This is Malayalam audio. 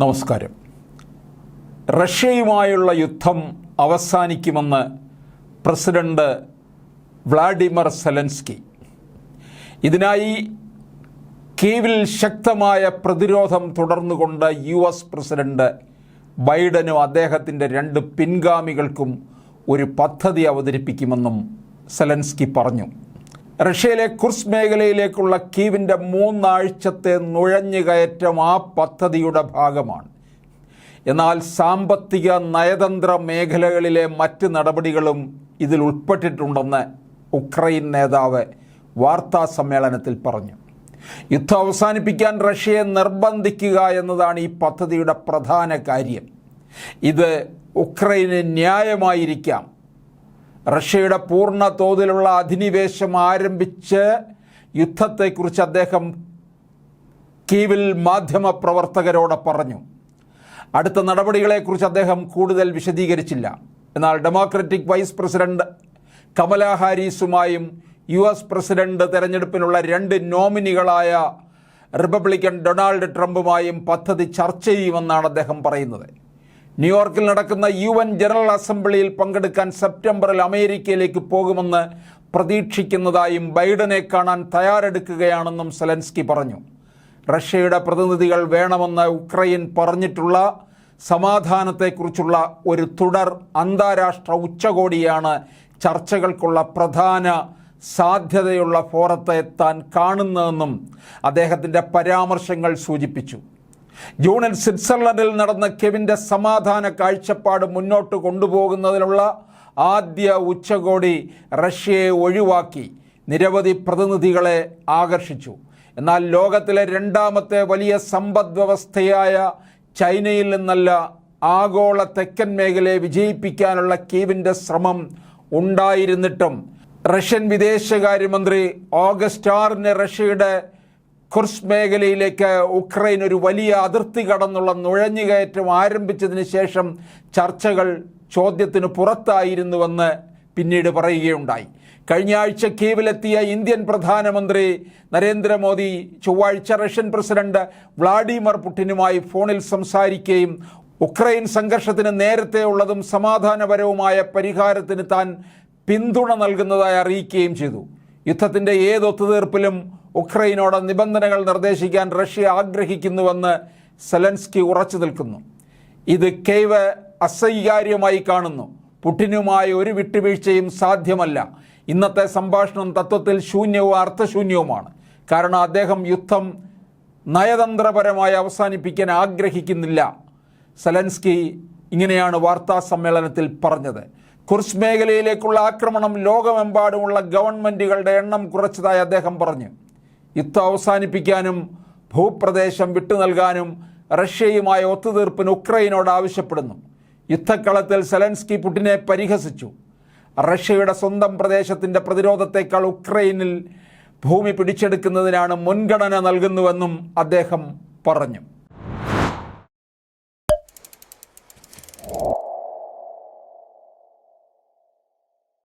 നമസ്കാരം. റഷ്യയുമായുള്ള യുദ്ധം അവസാനിക്കുമെന്ന് പ്രസിഡന്റ് വ്ളാഡിമർ സെലൻസ്കി. ഇതിനായി കീവിൽ ശക്തമായ പ്രതിരോധം തുടർന്നുകൊണ്ട് യു എസ് പ്രസിഡന്റ് ബൈഡനും അദ്ദേഹത്തിന്റെ രണ്ട് പിൻഗാമികൾക്കും ഒരു പദ്ധതി അവതരിപ്പിക്കുമെന്നും സെലൻസ്കി പറഞ്ഞു. റഷ്യയിലെ കുർസ് മേഖലയിലേക്കുള്ള കീവിന്റെ മൂന്നാഴ്ചത്തെ നുഴഞ്ഞുകയറ്റം ആ പദ്ധതിയുടെ ഭാഗമാണ്. എന്നാൽ സാമ്പത്തിക നയതന്ത്ര മേഖലകളിലെ മറ്റ് നടപടികളും ഇതിൽ ഉൾപ്പെട്ടിട്ടുണ്ടെന്ന് ഉക്രൈൻ നേതാവ് വാർത്താ സമ്മേളനത്തിൽ പറഞ്ഞു. യുദ്ധം അവസാനിപ്പിക്കാൻ റഷ്യയെ നിർബന്ധിക്കുക എന്നതാണ് ഈ പദ്ധതിയുടെ പ്രധാന കാര്യം. ഇത് ഉക്രൈന് ന്യായമായിരിക്കാം. റഷ്യയുടെ പൂർണ തോതിലുള്ള അധിനിവേശം ആരംഭിച്ച് യുദ്ധത്തെക്കുറിച്ച് അദ്ദേഹം കീവിൽ മാധ്യമപ്രവർത്തകരോട് പറഞ്ഞു. അടുത്ത നടപടികളെക്കുറിച്ച് അദ്ദേഹം കൂടുതൽ വിശദീകരിച്ചില്ല. എന്നാൽ ഡെമോക്രറ്റിക് വൈസ് പ്രസിഡന്റ് കമല ഹാരിസുമായും യു എസ് പ്രസിഡന്റ് തെരഞ്ഞെടുപ്പിനുള്ള രണ്ട് നോമിനികളായ റിപ്പബ്ലിക്കൻ ഡൊണാൾഡ് ട്രംപുമായും പദ്ധതി ചർച്ച ചെയ്യുമെന്നാണ് അദ്ദേഹം പറയുന്നത്. ന്യൂയോർക്കിൽ നടക്കുന്ന യു എൻ ജനറൽ അസംബ്ലിയിൽ പങ്കെടുക്കാൻ സെപ്റ്റംബറിൽ അമേരിക്കയിലേക്ക് പോകുമെന്ന് പ്രതീക്ഷിക്കുന്നതായും ബൈഡനെ കാണാൻ തയ്യാറെടുക്കുകയാണെന്നും സെലൻസ്കി പറഞ്ഞു. റഷ്യയുടെ പ്രതിനിധികൾ വേണമെന്ന് ഉക്രൈൻ പറഞ്ഞിട്ടുള്ള സമാധാനത്തെക്കുറിച്ചുള്ള ഒരു തുടർ അന്താരാഷ്ട്ര ഉച്ചകോടിയാണ് ചർച്ചകൾക്കുള്ള പ്രധാന സാധ്യതയുള്ള ഫോറത്തെ താൻ കാണുന്നതെന്നും അദ്ദേഹത്തിന്റെ പരാമർശങ്ങൾ സൂചിപ്പിച്ചു. ജൂണിൽ സ്വിറ്റ്സർലൻഡിൽ നടന്ന കെവിന്റെ സമാധാന കാഴ്ചപ്പാട് മുന്നോട്ട് കൊണ്ടുപോകുന്നതിനുള്ള ആദ്യ ഉച്ചകോടി റഷ്യയെ ഒഴിവാക്കി. നിരവധി പ്രതിനിധികളെ ആകർഷിച്ചു. എന്നാൽ ലോകത്തിലെ രണ്ടാമത്തെ വലിയ സമ്പദ് വ്യവസ്ഥയായ ചൈനയിൽ നിന്നല്ല ആഗോള തെക്കൻ മേഖലയെ വിജയിപ്പിക്കാനുള്ള കീവിന്റെ ശ്രമം ഉണ്ടായിരുന്നിട്ടും. റഷ്യൻ വിദേശകാര്യമന്ത്രി ഓഗസ്റ്റ് ആറിന് റഷ്യയുടെ കുർസ് മേഖലയിലേക്ക് ഉക്രൈൻ ഒരു വലിയ അതിർത്തി കടന്നുള്ള നുഴഞ്ഞുകയറ്റം ആരംഭിച്ചതിന് ശേഷം ചർച്ചകൾ ചോദ്യത്തിന് പുറത്തായിരുന്നുവെന്ന് പിന്നീട് പറയുകയുണ്ടായി. കഴിഞ്ഞ ആഴ്ച കീവിലെത്തിയ ഇന്ത്യൻ പ്രധാനമന്ത്രി നരേന്ദ്രമോദി ചൊവ്വാഴ്ച റഷ്യൻ പ്രസിഡന്റ് വ്ളാഡിമിർ പുടിനുമായി ഫോണിൽ സംസാരിക്കുകയും ഉക്രൈൻ സംഘർഷത്തിന് നേരത്തെ ഉള്ളതും സമാധാനപരവുമായ പരിഹാരത്തിന് താൻ പിന്തുണ നൽകുന്നതായി അറിയിക്കുകയും ചെയ്തു. യുദ്ധത്തിന്റെ ഏത് ഒത്തുതീർപ്പിലും ഉക്രൈനോട് നിബന്ധനകൾ നിർദ്ദേശിക്കാൻ റഷ്യ ആഗ്രഹിക്കുന്നുവെന്ന് സെലൻസ്കി ഉറച്ചു നിൽക്കുന്നു. ഇത് കെയ്വ് അസ്വീകാര്യമായി കാണുന്നു. പുടിനുമായി ഒരു വിട്ടുവീഴ്ചയും സാധ്യമല്ല. ഇന്നത്തെ സംഭാഷണം തത്വത്തിൽ ശൂന്യവും അർത്ഥശൂന്യവുമാണ്. കാരണം അദ്ദേഹം യുദ്ധം നയതന്ത്രപരമായി അവസാനിപ്പിക്കാൻ ആഗ്രഹിക്കുന്നില്ല. സെലൻസ്കി ഇങ്ങനെയാണ് വാർത്താ സമ്മേളനത്തിൽ പറഞ്ഞത്. കുർസ് മേഖലയിലേക്കുള്ള ആക്രമണം ലോകമെമ്പാടുമുള്ള ഗവൺമെന്റുകളുടെ എണ്ണം കുറച്ചതായി അദ്ദേഹം പറഞ്ഞു. യുദ്ധം അവസാനിപ്പിക്കാനും ഭൂപ്രദേശം വിട്ടു നൽകാനും റഷ്യയുമായ ഒത്തുതീർപ്പിന് ഉക്രൈനോട് ആവശ്യപ്പെടുന്നു. യുദ്ധക്കളത്തിൽ സെലൻസ്കി പുടിനെ പരിഹസിച്ചു. റഷ്യയുടെ സ്വന്തം പ്രദേശത്തിന്റെ പ്രതിരോധത്തേക്കാൾ ഉക്രൈനിൽ ഭൂമി പിടിച്ചെടുക്കുന്നതിനാണ് മുൻഗണന നൽകുന്നുവെന്നും അദ്ദേഹം പറഞ്ഞു.